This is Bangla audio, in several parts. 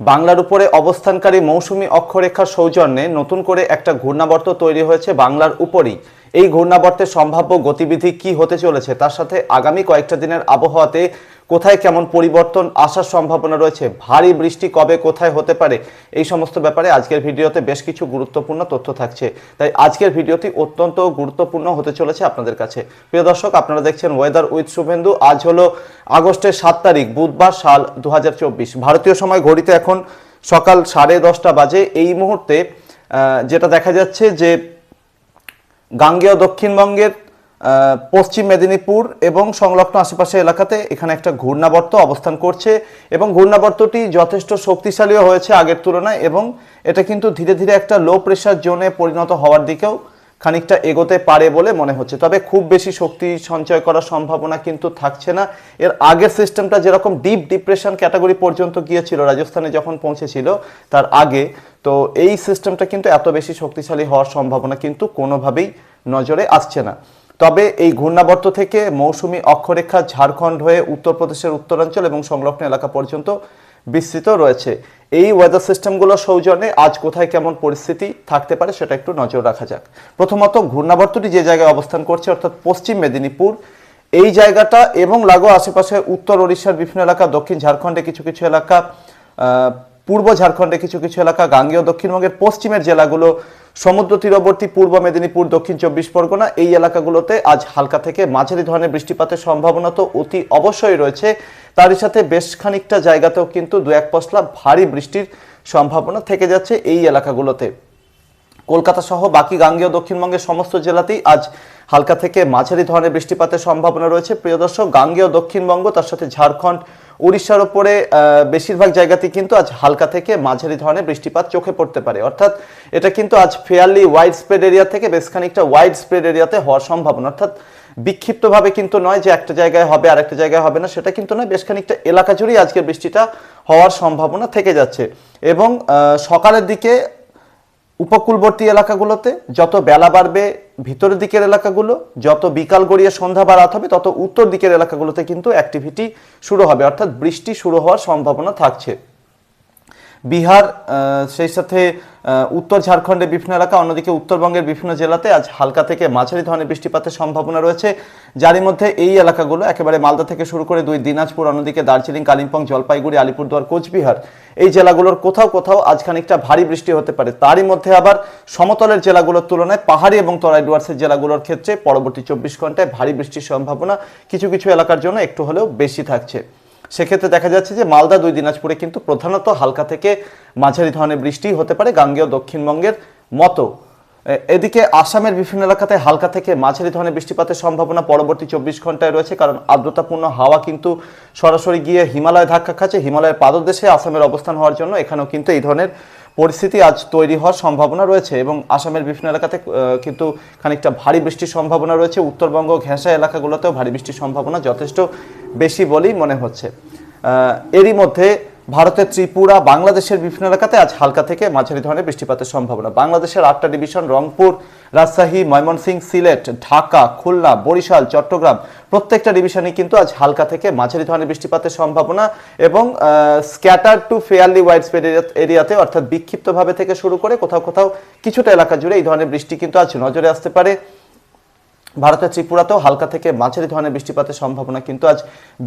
বাংলার উপরে অবস্থানকারী মৌসুমি অক্ষরেখার সৌজন্যে নতুন করে একটা ঘূর্ণাবর্ত তৈরি হয়েছে বাংলার উপরই। এই ঘূর্ণাবর্তের সম্ভাব্য গতিবিধি কি হতে চলেছে তার সাথে আগামী কয়েকটা দিনের আবহাওয়াতে কোথায় কেমন পরিবর্তন আসার সম্ভাবনা রয়েছে, ভারী বৃষ্টি কবে কোথায় হতে পারে, এই সমস্ত ব্যাপারে আজকের ভিডিওতে বেশ কিছু গুরুত্বপূর্ণ তথ্য থাকছে। তাই আজকের ভিডিওটি অত্যন্ত গুরুত্বপূর্ণ হতে চলেছে আপনাদের কাছে। প্রিয় দর্শক, আপনারা দেখছেন ওয়েদার উইথ শুভেন্দু। আজ হলো আগস্টের সাত তারিখ, বুধবার সাল দু হাজার চব্বিশ। ভারতীয় সময় ঘড়িতে এখন সকাল সাড়ে দশটা বাজে। এই মুহূর্তে যেটা দেখা যাচ্ছে যে, গাঙ্গেয় দক্ষিণবঙ্গের পশ্চিম মেদিনীপুর এবং সংলগ্ন আশেপাশে এলাকাতে এখানে একটা ঘূর্ণাবর্ত অবস্থান করছে এবং ঘূর্ণাবর্তটি যথেষ্ট শক্তিশালীও হয়েছে আগের তুলনায় এবং এটা কিন্তু ধীরে ধীরে একটা লো প্রেশার জোনে পরিণত হওয়ার দিকেও খানিকটা এগোতে পারে বলে মনে হচ্ছে। তবে খুব বেশি শক্তি সঞ্চয় করার সম্ভাবনা কিন্তু থাকছে না। এর আগের সিস্টেমটা যেরকম ডিপ ডিপ্রেশন ক্যাটাগরি পর্যন্ত গিয়েছিল, রাজস্থানে যখন পৌঁছেছিল তার আগে, তো এই সিস্টেমটা কিন্তু এত বেশি শক্তিশালী হওয়ার সম্ভাবনা কিন্তু কোনোভাবেই নজরে আসছে না। তবে এই ঘূর্ণাবর্ত থেকে মৌসুমি অক্ষরেখা ঝাড়খণ্ড হয়ে উত্তরপ্রদেশের উত্তরাঞ্চল এবং সংলগ্ন এলাকা পর্যন্ত বিস্তৃত রয়েছে। এই ওয়েদার সিস্টেমগুলো সৌজন্যে আজ কোথায় কেমন পরিস্থিতি থাকতে পারে সেটা একটু নজর রাখা যাক। প্রথমত, ঘূর্ণাবর্তটি যে জায়গায় অবস্থান করছে, অর্থাৎ পশ্চিম মেদিনীপুর, এই জায়গাটা এবং লাগো আশেপাশে উত্তর ওড়িশার বিভিন্ন এলাকা, দক্ষিণ ঝাড়খণ্ডে কিছু কিছু এলাকা পূর্ব ঝাড়খণ্ডে কিছু কিছু এলাকা, গাঙ্গেয় দক্ষিণবঙ্গের পশ্চিমের জেলাগুলো, সমুদ্র তীরবর্তী পূর্ব মেদিনীপুর, দক্ষিণ চব্বিশ পরগনা, এই এলাকাগুলোতে আজ হালকা থেকে মাঝারি ধরনের বৃষ্টিপাতের সম্ভাবনা তো অতি অবশ্যই রয়েছে। তারই সাথে বেশ খানিকটা জায়গাতেও কিন্তু দু এক পশলা ভারী বৃষ্টির সম্ভাবনা থেকে যাচ্ছে এই এলাকাগুলোতে। কলকাতা সহ বাকি গাঙ্গেয় দক্ষিণবঙ্গের সমস্ত জেলাতেই আজ হালকা থেকে মাঝারি ধরনের বৃষ্টিপাতের সম্ভাবনা রয়েছে। প্রিয় দর্শক, গাঙ্গেয় দক্ষিণবঙ্গ, তার সাথে ঝাড়খণ্ড উড়িষ্যার ওপরে বেশিরভাগ জায়গাতেই কিন্তু আজ হালকা থেকে মাঝারি ধরনের বৃষ্টিপাত চোখে পড়তে পারে। অর্থাৎ এটা কিন্তু আজ ফেয়ারলি ওয়াইড স্প্রেড এরিয়া থেকে বেশ খানিকটা ওয়াইড স্প্রেড এরিয়াতে হওয়ার সম্ভাবনা। অর্থাৎ বিক্ষিপ্তভাবে কিন্তু নয় যে একটা জায়গায় হবে আর একটা জায়গায় হবে না, সেটা কিন্তু নয়, বেশ খানিকটা এলাকা জুড়েই আজকের বৃষ্টিটা হওয়ার সম্ভাবনা থেকে যাচ্ছে। এবং সকালের দিকে উপকূলবর্তী এলাকাগুলোতে যত বেলা বাড়বে ভিতরের দিকের এলাকাগুলো, যত বিকাল গড়িয়ে সন্ধ্যা বা রাত হবে, তত উত্তর দিকের এলাকাগুলোতে কিন্তু অ্যাক্টিভিটি শুরু হবে। অর্থাৎ বৃষ্টি শুরু হওয়ার সম্ভাবনা থাকছে। বিহার সেই সাথে উত্তর ঝাড়খণ্ডের বিভিন্ন এলাকা, অন্যদিকে উত্তরবঙ্গের বিভিন্ন জেলাতে আজ হালকা থেকে মাঝারি ধরনের বৃষ্টিপাতের সম্ভাবনা রয়েছে। যারই মধ্যে এই এলাকাগুলো একেবারে মালদা থেকে শুরু করে দুই দিনাজপুর, অন্যদিকে দার্জিলিং, কালিম্পং, জলপাইগুড়ি, আলিপুরদুয়ার, কোচবিহার, এই জেলাগুলোর কোথাও কোথাও আজ খানিকটা ভারী বৃষ্টি হতে পারে। তারই মধ্যে আবার সমতলের জেলাগুলোর তুলনায় পাহাড়ি এবং তরাই ডুয়ার্সের জেলাগুলোর ক্ষেত্রে পরবর্তী চব্বিশ ঘন্টায় ভারী বৃষ্টির সম্ভাবনা কিছু কিছু এলাকার জন্য একটু হলেও বেশি থাকছে। সেক্ষেত্রে দেখা যাচ্ছে যে মালদা দুই দিনাজপুরে কিন্তু প্রধানত হালকা থেকে মাঝারি ধরনের বৃষ্টি হতে পারে, গাঙ্গেয় দক্ষিণবঙ্গের মতো। এদিকে আসামের বিভিন্ন এলাকাতে হালকা থেকে মাঝারি ধরনের বৃষ্টিপাতের সম্ভাবনা পরবর্তী চব্বিশ ঘন্টায় রয়েছে, কারণ আর্দ্রতাপূর্ণ হাওয়া কিন্তু সরাসরি গিয়ে হিমালয় ধাক্কা খাচ্ছে। হিমালয়ের পাদদেশে আসামের অবস্থান হওয়ার জন্য এখানেও কিন্তু এই ধরনের পরিস্থিতি আজ তৈরি হওয়ার সম্ভাবনা রয়েছে এবং আসামের বিভিন্ন এলাকাতে কিন্তু খানিকটা ভারী বৃষ্টির সম্ভাবনা রয়েছে। উত্তরবঙ্গ ঘেঁষা এলাকাগুলোতেও ভারী বৃষ্টির সম্ভাবনা যথেষ্ট। বেশি বলেই মনে হচ্ছে। এরই মধ্যে ভারতের ত্রিপুরা, বাংলাদেশের বিভিন্ন এলাকাতে আজ হালকা থেকে মাঝারি ধরনের বৃষ্টিপাতের সম্ভাবনা। বাংলাদেশের আটটা ডিভিশন, রংপুর, রাজশাহী, ময়মনসিংহ, সিলেট, ঢাকা, খুলনা, বরিশাল, চট্টগ্রাম, প্রত্যেকটা ডিভিশনে কিন্তু আজ হালকা থেকে মাঝারি ধরনের বৃষ্টিপাতের সম্ভাবনা এবং scatter to fairly wide spread এরিয়াতে অর্থাৎ বিক্ষিপ্তভাবে থেকে শুরু করে কোথাও কোথাও কিছুটা এলাকা জুড়ে এই ধরনের বৃষ্টি কিন্তু আজ নজরে আসতে পারে। ভারতের ত্রিপুরাতেও হালকা থেকে মাঝারি ধরনের বৃষ্টিপাতের সম্ভাবনা কিন্তু আজ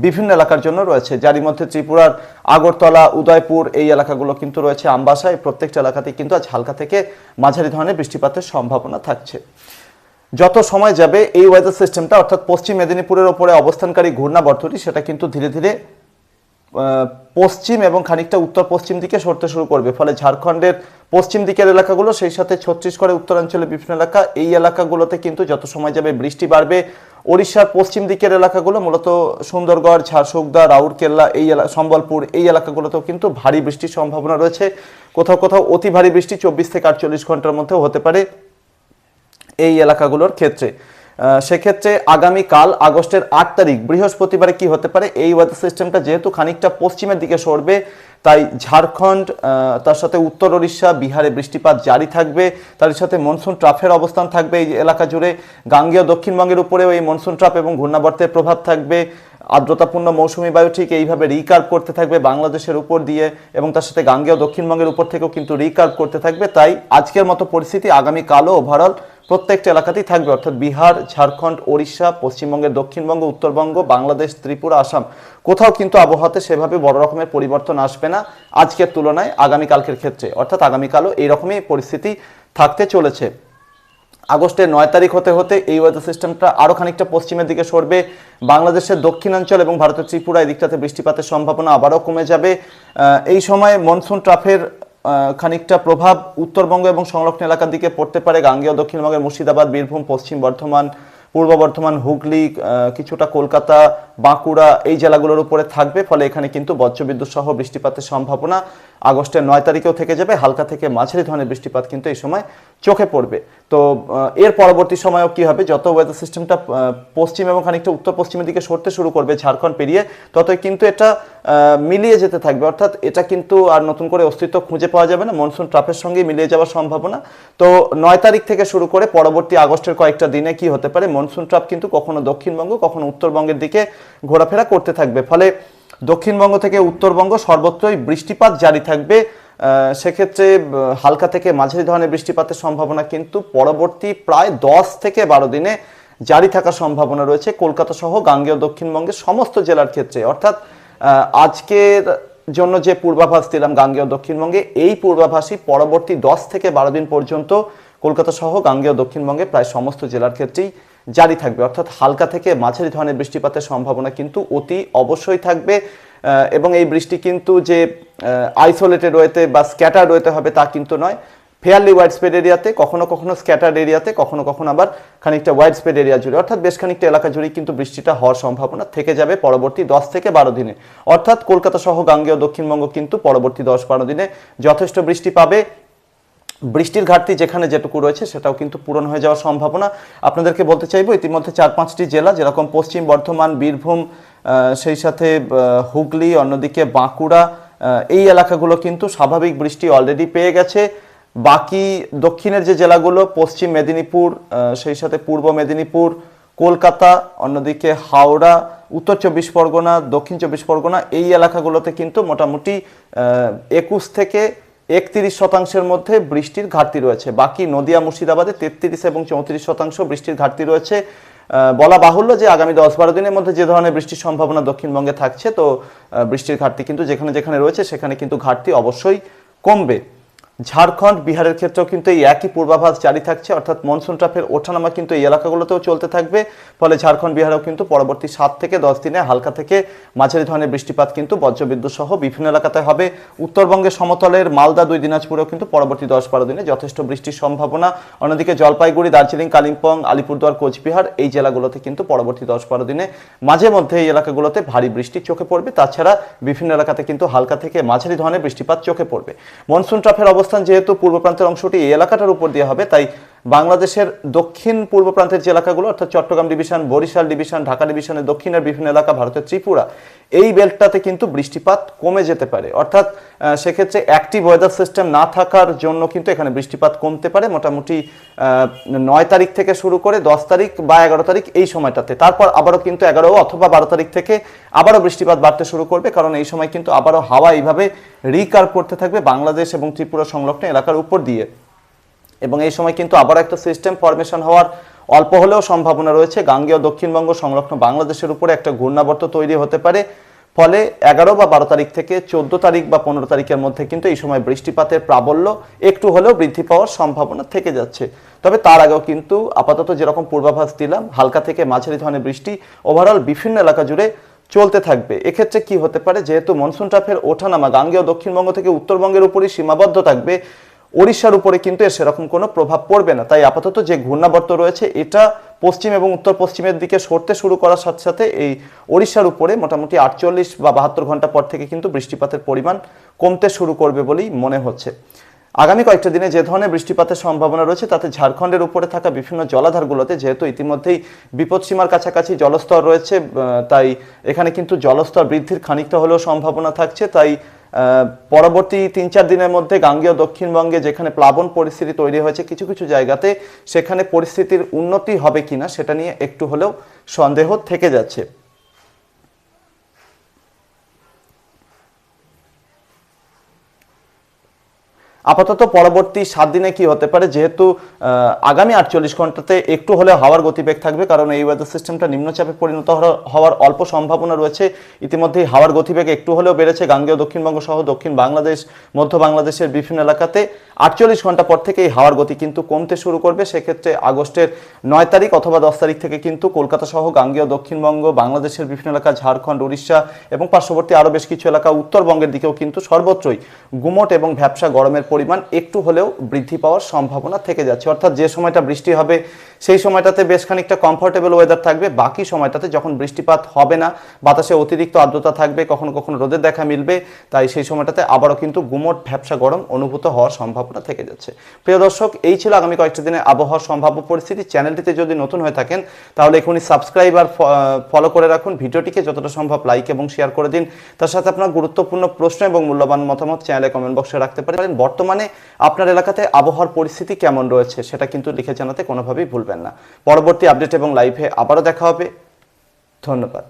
বিভিন্ন এলাকার জন্য রয়েছে। যার মধ্যে ত্রিপুরার আগরতলা, উদয়পুর এই এলাকাগুলো কিন্তু রয়েছে। আমবাসা এই প্রত্যেকটা এলাকাতেই কিন্তু আজ হালকা থেকে মাঝারি ধরনের বৃষ্টিপাতের সম্ভাবনা থাকছে। যত সময় যাবে এই ওয়েদার সিস্টেমটা অর্থাৎ পশ্চিম মেদিনীপুরের ওপরে অবস্থানকারী ঘূর্ণাবর্তটি সেটা কিন্তু ধীরে ধীরে পশ্চিম এবং খানিকটা উত্তর পশ্চিম দিকে সরতে শুরু করবে। ফলে ঝাড়খণ্ডের পশ্চিম দিকের এলাকাগুলো, সেই সাথে ছত্তিশগড়ের উত্তরাঞ্চলের বিভিন্ন এলাকা, এই এলাকাগুলোতে কিন্তু যত সময় যাবে বৃষ্টি বাড়বে। ওড়িশার পশ্চিম দিকের এলাকাগুলো, মূলত সুন্দরগড় ঝাড়সুগদা রাউরকেল্লা, এই সম্বলপুর, এই এলাকাগুলোতেও কিন্তু ভারী বৃষ্টির সম্ভাবনা রয়েছে। কোথাও কোথাও অতি ভারী বৃষ্টি চব্বিশ থেকে আটচল্লিশ ঘণ্টার মধ্যেও হতে পারে এই এলাকাগুলোর ক্ষেত্রে। সেক্ষেত্রে আগামীকাল আগস্টের আট তারিখ, বৃহস্পতিবারে কি হতে পারে? এই ওয়েদার সিস্টেমটা যেহেতু খানিকটা পশ্চিমের দিকে সরবে, তাই ঝাড়খণ্ড তার সাথে উত্তর ওড়িশা, বিহারে বৃষ্টিপাত জারি থাকবে। তার সাথে মনসুন ট্রাফের অবস্থান থাকবে এই এলাকা জুড়ে। গাঙ্গেয় দক্ষিণবঙ্গের উপরেও এই মনসুন ট্রাফ এবং ঘূর্ণাবর্তের প্রভাব থাকবে। আর্দ্রতাপূর্ণ মৌসুমি বায়ু ঠিক এইভাবে রিকার্ভ করতে থাকবে বাংলাদেশের উপর দিয়ে এবং তার সাথে গাঙ্গেয় দক্ষিণবঙ্গের উপর থেকেও কিন্তু রিকার্ভ করতে থাকবে। তাই আজকের মতো পরিস্থিতি আগামী কালও ওভারঅল প্রত্যেকটা এলাকাতেই থাকবে, অর্থাৎ বিহার, ঝাড়খণ্ড, ওড়িশা, পশ্চিমবঙ্গের দক্ষিণবঙ্গ, উত্তরবঙ্গ, বাংলাদেশ, ত্রিপুরা, আসাম। কোথাও কিন্তু আবহাওয়াতে সেভাবে বড় রকমের পরিবর্তন আসবে না আজকের তুলনায় আগামীকালকের ক্ষেত্রে। অর্থাৎ আগামীকালও এইরকমই পরিস্থিতি থাকতে চলেছে। আগস্টের নয় তারিখ হতে হতে এই ওয়েদার সিস্টেমটা আরও খানিকটা পশ্চিমের দিকে সরবে। বাংলাদেশের দক্ষিণাঞ্চল এবং ভারতের ত্রিপুরা এই দিকটাতে বৃষ্টিপাতের সম্ভাবনা আবারও কমে যাবে। এই সময় মনসুন ট্রাফের খানিকটা প্রভাব উত্তরবঙ্গ এবং সংলগ্ন এলাকার দিকে পড়তে পারে। গাঙ্গেয়, দক্ষিণবঙ্গের মুর্শিদাবাদ, বীরভূম, পশ্চিম বর্ধমান, পূর্ব বর্ধমান, হুগলি কিছুটা কলকাতা, বাঁকুড়া এই জেলাগুলোর উপরে থাকবে। ফলে এখানে কিন্তু বজ্রবিদ্যুৎ সহ বৃষ্টিপাতের সম্ভাবনা আগস্টের নয় তারিখেও থেকে যাবে, হালকা থেকে মাঝারি ধরনের বৃষ্টিপাত কিন্তু এই সময় চোখে পড়বে। তো এর পরবর্তী সময়ও কি হবে? যত ওয়েদার সিস্টেমটা পশ্চিম এবং খানিকটা উত্তর পশ্চিমের দিকে সরতে শুরু করবে, ঝাড়খণ্ড পেরিয়ে, ততই কিন্তু এটা মিলিয়ে যেতে থাকবে। অর্থাৎ এটা কিন্তু আর নতুন করে অস্তিত্ব খুঁজে পাওয়া যাবে না মনসুন ট্রাফের সঙ্গে মিলিয়ে যাওয়ার সম্ভাবনা। তো, নয় তারিখ থেকে শুরু করে পরবর্তী আগস্টের কয়েকটা দিনে কি হতে পারে? মনসুন ট্রাফ কিন্তু কখনো দক্ষিণবঙ্গ, কখনো উত্তরবঙ্গের দিকে ঘোরাফেরা করতে থাকবে। ফলে দক্ষিণবঙ্গ থেকে উত্তরবঙ্গ সর্বত্রই বৃষ্টিপাত জারি থাকবে। সেক্ষেত্রে হালকা থেকে মাঝারি ধরনের বৃষ্টিপাতের সম্ভাবনা কিন্তু পরবর্তী প্রায় দশ থেকে বারো দিনে জারি থাকার সম্ভাবনা রয়েছে। কলকাতা সহ গাঙ্গেয় দক্ষিণবঙ্গের সমস্ত জেলার ক্ষেত্রে। অর্থাৎ আজকের জন্য যে পূর্বাভাস দিলাম গাঙ্গেয় দক্ষিণবঙ্গে, এই পূর্বাভাসই পরবর্তী দশ থেকে বারো দিন পর্যন্ত কলকাতা সহ গাঙ্গেয় দক্ষিণবঙ্গে প্রায় সমস্ত জেলার ক্ষেত্রেই জারি থাকবে। অর্থাৎ হালকা থেকে মাঝারি ধরনের বৃষ্টিপাতের সম্ভাবনা কিন্তু অতি অবশ্যই থাকবে এবং এই বৃষ্টি কিন্তু যে আইসোলেটেড ওয়েতে বা স্ক্যাটার ওয়েতে হবে তা কিন্তু নয়। ফেয়ারলি ওয়াইড স্প্রেড এরিয়াতে কখনো কখনো স্ক্যাটার্ড এরিয়াতে কখনো কখনো আবার খানিকটা ওয়াইড স্প্রেড এরিয়া জুড়ে। অর্থাৎ বেশ খানিকটা এলাকা জুড়েই কিন্তু বৃষ্টিটা হওয়ার সম্ভাবনা থেকে যাবে পরবর্তী দশ থেকে বারো দিনে। অর্থাৎ কলকাতা সহ গাঙ্গেয় দক্ষিণবঙ্গ কিন্তু পরবর্তী দশ বারো দিনে যথেষ্ট বৃষ্টি পাবে। বৃষ্টির ঘাটতি যেখানে যেটুকু রয়েছে সেটাও কিন্তু পূরণ হয়ে যাওয়ার সম্ভাবনা। আপনাদেরকে বলতে চাইব, ইতিমধ্যে চার পাঁচটি জেলা, যেরকম পশ্চিম বর্ধমান, বীরভূম সেই সাথে হুগলি, অন্যদিকে বাঁকুড়া এই এলাকাগুলো কিন্তু স্বাভাবিক বৃষ্টি অলরেডি পেয়ে গেছে। বাকি দক্ষিণের যে জেলাগুলো, পশ্চিম মেদিনীপুর সেই সাথে পূর্ব মেদিনীপুর, কলকাতা, অন্যদিকে হাওড়া, উত্তর চব্বিশ পরগনা, দক্ষিণ চব্বিশ পরগনা, এই এলাকাগুলোতে কিন্তু মোটামুটি একুশ থেকে একত্রিশ শতাংশের মধ্যে বৃষ্টির ঘাটতি রয়েছে। বাকি নদিয়া, মুর্শিদাবাদে তেত্রিশ এবং চৌত্রিশ শতাংশ বৃষ্টির ঘাটতি রয়েছে। বলা বাহুল্য যে আগামী দশ বারো দিনের মধ্যে যে ধরনের বৃষ্টির সম্ভাবনা দক্ষিণবঙ্গে থাকছে, তো বৃষ্টির ঘাটতি কিন্তু যেখানে যেখানে রয়েছে, সেখানে কিন্তু ঘাটতি অবশ্যই কমবে। ঝাড়খণ্ড, বিহারের ক্ষেত্রেও কিন্তু এই একই পূর্বাভাস জারি থাকছে, অর্থাৎ মনসুন ট্রাফের ওঠানামা কিন্তু এই এলাকাগুলোতেও চলতে থাকবে। ফলে ঝাড়খণ্ড, বিহারেও কিন্তু পরবর্তী সাত থেকে দশ দিনে হালকা থেকে মাঝারি ধরনের বৃষ্টিপাত কিন্তু বজ্রবিদ্যুৎ সহ বিভিন্ন এলাকাতে হবে। উত্তরবঙ্গের সমতলের মালদা, দুই দিনাজপুরেও কিন্তু পরবর্তী দশ বারো দিনে যথেষ্ট বৃষ্টির সম্ভাবনা। অন্যদিকে জলপাইগুড়ি, দার্জিলিং, কালিম্পং, আলিপুরদুয়ার, কোচবিহার এই জেলাগুলোতে কিন্তু পরবর্তী দশ বারো দিনে মাঝে মধ্যে এই এলাকাগুলোতে ভারী বৃষ্টি চোখে পড়বে। তাছাড়া বিভিন্ন এলাকাতে কিন্তু হালকা থেকে মাঝারি ধরনের বৃষ্টিপাত চোখে পড়বে। মনসুন ট্রাফের অবস্থান যেহেতু পূর্ব প্রান্তের অংশটি এই এলাকাটার উপর দিয়ে হবে তাই বাংলাদেশের দক্ষিণ পূর্ব প্রান্তের যে এলাকাগুলো, অর্থাৎ চট্টগ্রাম ডিভিশন, বরিশাল ডিভিশন, ঢাকা ডিভিশনের দক্ষিণের বিভিন্ন এলাকা, ভারতের ত্রিপুরা, এই বেল্টটাতে কিন্তু বৃষ্টিপাত কমে যেতে পারে। অর্থাৎ সেক্ষেত্রে অ্যাক্টিভ ওয়েদার সিস্টেম না থাকার জন্য কিন্তু এখানে বৃষ্টিপাত কমতে পারে। মোটামুটি নয় তারিখ থেকে শুরু করে দশ তারিখ বা এগারো তারিখ এই সময়টাতে। তারপর আবারও কিন্তু এগারো অথবা বারো তারিখ থেকে আবারও বৃষ্টিপাত বাড়তে শুরু করবে, কারণ এই সময় কিন্তু আবারও হাওয়া এইভাবে রিকার্ভ করতে থাকবে বাংলাদেশ এবং ত্রিপুরা সংলগ্ন এলাকার উপর দিয়ে। এবং এই সময় কিন্তু আবার একটা সিস্টেম ফরমেশন হওয়ার অল্প হলেও সম্ভাবনা রয়েছে। গাঙ্গেয় দক্ষিণবঙ্গ সংলগ্ন বাংলাদেশের উপরে একটা ঘূর্ণাবর্ত তৈরি হতে পারে। ফলে এগারো বা বারো তারিখ থেকে চোদ্দ তারিখ বা পনেরো তারিখের মধ্যে কিন্তু এই সময় বৃষ্টিপাতের প্রাবল্য একটু হলেও বৃদ্ধি পাওয়ার সম্ভাবনা থেকে যাচ্ছে। তবে তার আগেও কিন্তু আপাতত যেরকম পূর্বাভাস দিলাম, হালকা থেকে মাঝারি ধরনের বৃষ্টি ওভারঅল বিভিন্ন এলাকা জুড়ে চলতে থাকবে। এক্ষেত্রে কি হতে পারে? যেহেতু মনসুন ট্রাফের ওঠানামা গাঙ্গেয় দক্ষিণবঙ্গ থেকে উত্তরবঙ্গের উপরই সীমাবদ্ধ থাকবে ওড়িশার উপরে কিন্তু এর সেরকম কোনো প্রভাব পড়বে না। তাই আপাতত যে ঘূর্ণাবর্ত রয়েছে, এটা পশ্চিম এবং উত্তর পশ্চিমের দিকে সরতে শুরু করার সাথে সাথে এই ওড়িশার উপরে মোটামুটি আটচল্লিশ বা বাহাত্তর ঘণ্টা পর থেকে কিন্তু বৃষ্টিপাতের পরিমাণ কমতে শুরু করবে বলেই মনে হচ্ছে। আগামী কয়েকটা দিনে যে ধরনের বৃষ্টিপাতের সম্ভাবনা রয়েছে, তাতে ঝাড়খণ্ডের উপরে থাকা বিভিন্ন জলাধারগুলোতে যেহেতু ইতিমধ্যেই বিপদসীমার কাছাকাছি জলস্তর রয়েছে তাই এখানে কিন্তু জলস্তর বৃদ্ধির খানিকটা হলেও সম্ভাবনা থাকছে। তাই পরবর্তী তিন চার দিনের মধ্যে গাঙ্গেয় দক্ষিণবঙ্গে যেখানে প্লাবন পরিস্থিতি তৈরি হয়েছে কিছু কিছু জায়গাতে, সেখানে পরিস্থিতির উন্নতি হবে কিনা সেটা নিয়ে একটু হলেও সন্দেহ থেকে যাচ্ছে। আপাতত পরবর্তী সাত দিনে কি হতে পারে? যেহেতু আগামী আটচল্লিশ ঘন্টাতে একটু হলে হাওয়ার গতিবেগ থাকবে, কারণ এই ওয়েদার সিস্টেমটা নিম্নচাপে পরিণত হওয়ার- অল্প সম্ভাবনা রয়েছে। ইতিমধ্যেই হাওয়ার গতিবেগ একটু হলেও বেড়েছে গাঙ্গেয় দক্ষিণবঙ্গ সহ দক্ষিণ বাংলাদেশ, মধ্য বাংলাদেশের বিভিন্ন এলাকাতে। আটচল্লিশ ঘণ্টা পর থেকে এই হাওয়ার গতি কিন্তু কমতে শুরু করবে। সেক্ষেত্রে আগস্টের নয় তারিখ অথবা দশ তারিখ থেকে কিন্তু কলকাতা সহ গাঙ্গেয় দক্ষিণবঙ্গ, বাংলাদেশের বিভিন্ন এলাকা, ঝাড়খণ্ড, উড়িষ্যা এবং পার্শ্ববর্তী আরও বেশ কিছু এলাকা উত্তরবঙ্গের দিকেও কিন্তু সর্বত্রই গুমট এবং ভ্যাবসা গরমের পরিমাণ একটু হলেও বৃদ্ধি পাওয়ার সম্ভাবনা থেকে যাচ্ছে। অর্থাৎ যে সময়টা বৃষ্টি হবে, সেই সময়টাতে বেশ খানিকটা কমফোর্টেবল ওয়েদার থাকবে। বাকি সময়টাতে যখন বৃষ্টিপাত হবে না, বাতাসে অতিরিক্ত আর্দ্রতা থাকবে, কখনো কখনো রোদের দেখা মিলবে, তাই সেই সময়টাতে আবারও কিন্তু গুমট, ভ্যাবসা গরম অনুভূত হওয়ার সম্ভাবনা থেকে যাচ্ছে। প্রিয় দর্শক, এই ছিল আগামী কয়েকটা দিনে আবহাওয়ার সম্ভাব্য পরিস্থিতি। চ্যানেলটিতে যদি নতুন হয়ে থাকেন, তাহলে এখনই সাবস্ক্রাইব আর ফলো করে রাখুন। ভিডিওটিকে যতটা সম্ভব লাইক এবং শেয়ার করে দিন। তার সাথে আপনার গুরুত্বপূর্ণ প্রশ্ন এবং মূল্যবান মতামত চ্যানেলে কমেন্ট বক্সে রাখতে পারেন। বর্তমানে আপনার এলাকাতে আবহাওয়ার পরিস্থিতি কেমন রয়েছে সেটা কিন্তু লিখে জানাতে কোনোভাবেই ভুলবেন না। পরবর্তী আপডেট এবং লাইভে আবারও দেখা হবে। ধন্যবাদ।